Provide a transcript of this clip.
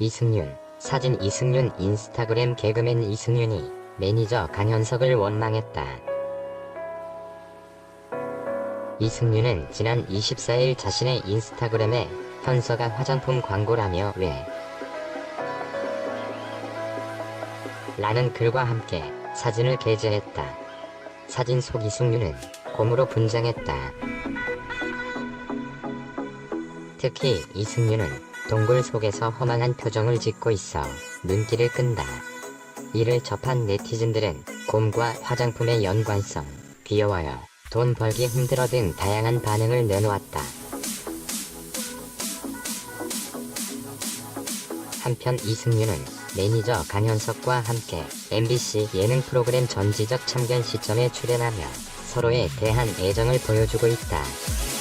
이승윤, 사진 이승윤 인스타그램 개그맨 이승윤이 매니저 강현석을 원망했다. 이승윤은 지난 24일 자신의 인스타그램에 현서가 화장품 광고라며 왜 라는 글과 함께 사진을 게재했다. 사진 속 이승윤은 곰으로 분장했다. 특히 이승윤은 동굴 속에서 허망한 표정을 짓고 있어 눈길을 끈다. 이를 접한 네티즌들은 곰과 화장품의 연관성, 귀여워요, 돈 벌기 힘들어 등 다양한 반응을 내놓았다. 한편 이승윤은 매니저 강현석과 함께 MBC 예능 프로그램 전지적 참견 시점에 출연하며 서로에 대한 애정을 보여주고 있다.